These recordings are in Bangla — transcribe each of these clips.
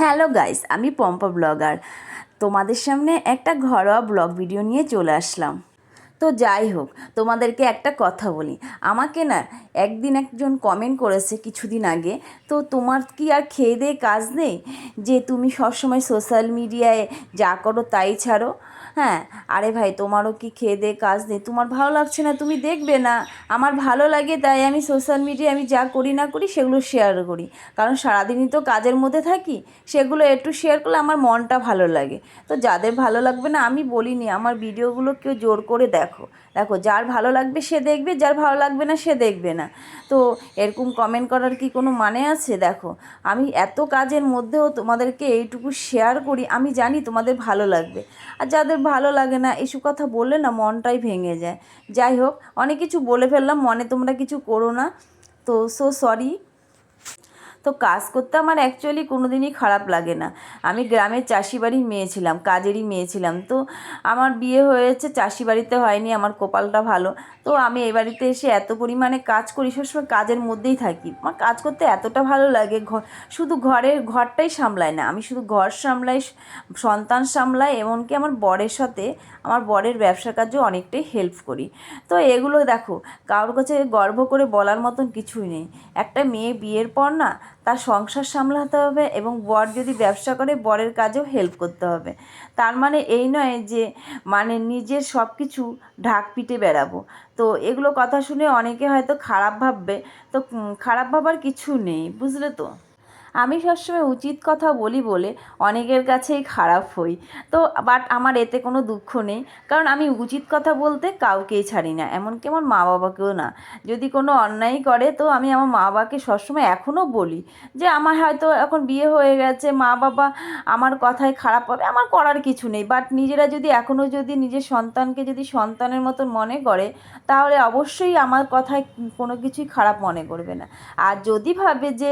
হ্যালো গাইস আমি পম্পা ব্লগার। তোমাদের সামনে একটা ঘরোয়া ব্লগ ভিডিও নিয়ে চলে আসলাম। তো যাই হোক, তোমাদেরকে একটা কথা বলি। আমাকে না একদিন একজন কমেন্ট করেছে কিছুদিন আগে, তো তোমার কি আর খেয়ে দেয়ে কাজ নেই? যে তুমি সবসময় সোশ্যাল মিডিয়ায় যা করো তাই ছাড়ো। হ্যাঁ আরে ভাই, তোমারও কি খেয়ে দে কাজ দে তোমার ভালো লাগছে না, তুমি দেখবে না। আমার ভালো লাগে তাই আমি সোশ্যাল মিডিয়ায় আমি যা করি না করি সেগুলো শেয়ার করি। কারণ সারাদিনই তো কাজের মধ্যে থাকি, সেগুলো একটু শেয়ার করলে আমার মনটা ভালো লাগে। তো যাদের ভালো লাগবে না, আমি বলিনি, আমার ভিডিওগুলো কেউ জোর করে দেখো। দেখো, যার ভালো লাগবে সে দেখবে, যার ভালো লাগবে না সে দেখবে না। তো এরকম কমেন্ট করার কি কোনো মানে আছে? দেখো, আমি এত কাজের মধ্যেও তোমাদেরকে এইটুকু শেয়ার করি, আমি জানি তোমাদের ভালো লাগবে। আর যাদের ভালো লাগে না, এসব কথা বললে না মনটাই ভেঙে যায়। যাই হোক, অনেক কিছু বলে ফেললাম, মনে তোমরা কিছু করো না। তো সো সরি তো কাজ করতে আমার অ্যাকচুয়ালি কোনো দিনই খারাপ লাগে না। আমি গ্রামের চাষি বাড়ির মেয়ে ছিলাম, কাজেরই মেয়ে ছিলাম। তো আমার বিয়ে হয়েছে চাষি বাড়িতে হয়নি, আমার কপালটা ভালো। তো আমি এ বাড়িতে এসে এত পরিমাণে কাজ করি, সবসময় কাজের মধ্যেই থাকি। আমার কাজ করতে এতটা ভালো লাগে ঘর শুধু ঘরের ঘরটাই সামলায় না, আমি শুধু ঘর সামলাই, সন্তান সামলাই, এমনকি আমার বরের সাথে আমার বরের ব্যবসা কাজও অনেকটাই হেল্প করি। তো এগুলো দেখো, কারোর কাছে গর্ব করে বলার মতন কিছুই নেই। একটা মেয়ে বিয়ের পর না তার সংসার সামলাতে হবে এবং বর যদি ব্যবসা করে, বরের কাজেও হেল্প করতে হবে। তার মানে এই নয় যে মানে নিজের সব কিছু ঢাক পিটে বেড়াবো। তো এগুলো কথা শুনে অনেকে হয়তো খারাপ ভাববে। তো খারাপ ভাবার কিছু নেই, বুঝলে তো? আমি সবসময় উচিত কথা বলি বলে অনেকের কাছেই খারাপ হই। তো বাট আমার এতে কোনো দুঃখ নেই। কারণ আমি উচিত কথা বলতে কাউকেই ছাড়ি না। এমনকি আমার মা বাবাকেও না। যদি কোনো অন্যায় করে, তো আমি আমার মা বাবাকে সবসময় এখনও বলি যে, আমার হয়তো এখন বিয়ে হয়ে গেছে মা বাবা আমার কথায় খারাপ হবে, আমার করার কিছু নেই। বাট নিজেরা যদি এখনও যদি নিজের সন্তানকে যদি সন্তানের মতন মনে করে, তাহলে অবশ্যই আমার কথায় কোনো কিছুই খারাপ মনে করবে না। আর যদি ভাবে যে,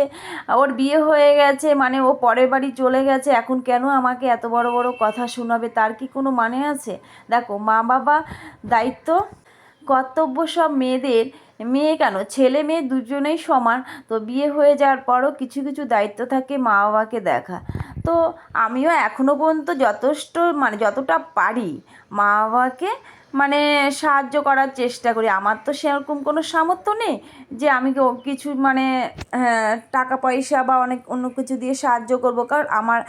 ওর বিয়ে হয়ে গেছে মানে ও পরের বাড়ি চলে গেছে, এখন কেন আমাকে এত বড় বড় কথা শোনাবে, তার কি কোনো মানে আছে? দেখো, মা বাবা দায়িত্ব, কর্তব্য সব মেয়েদের, মেয়ে কেন? ছেলে মেয়ে দুজনেই সমান, তো বিয়ে হয়ে যাওয়ার পরও কিছু কিছু দায়িত্ব থাকে মা বাবাকে দেখা। তো আমিও এখনও পর্যন্ত যথেষ্ট মানে যতটা পারি মা বাবাকে মানে সাহায্য করার চেষ্টা করি। আমার তো সেরকম কোনো সামর্থ্য নেই যে আমি কিছু মানে হ্যাঁ, টাকা পয়সা বা অনেক অন্য কিছু দিয়ে সাহায্য করব। কারণ আমার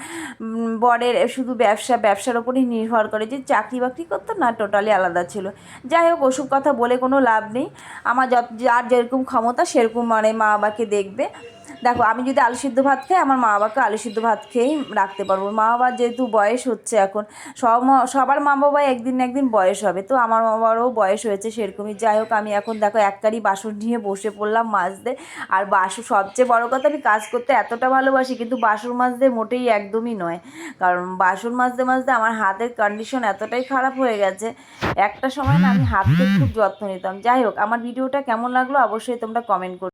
বরের শুধু ব্যবসা ব্যবসার ওপরই নির্ভর করে যে চাকরি বাকরি করতো না টোটালি আলাদা ছিল। যাই হোক ওসব কথা বলে কোনো লাভ নেই। আমার যত যার যেরকম ক্ষমতা সেরকম মানে মা বাবাকে দেখবে। দেখো আমি যদি আলু সিদ্ধ ভাত খাই আমার মা বাবাকে আলু সিদ্ধ ভাত খেয়েই রাখতে পারব। মা বাবার যেহেতু বয়স হচ্ছে এখন সব সবার মা বাবা একদিন না একদিন বয়স হবে। তো আমার মা বাবারও বয়স হয়েছে সেরকমই। যাই হোক আমি এখন দেখো এক কারি বাসন নিয়ে বসে পড়লাম মাজতে। আর বাসন সবচেয়ে বড় কথা আমি কাজ করতে এতটা ভালোবাসি কিন্তু বাসন মাজতে মোটেই একদমই নয়। কারণ বাসন মাজতে মাজতে আমার হাতের কন্ডিশন এতটাই খারাপ হয়ে গেছে একটা সময় না আমি হাতকে খুব যত্ন নিতাম। যাই হোক আমার ভিডিওটা কেমন লাগল অবশ্যই তোমরা কমেন্ট করো।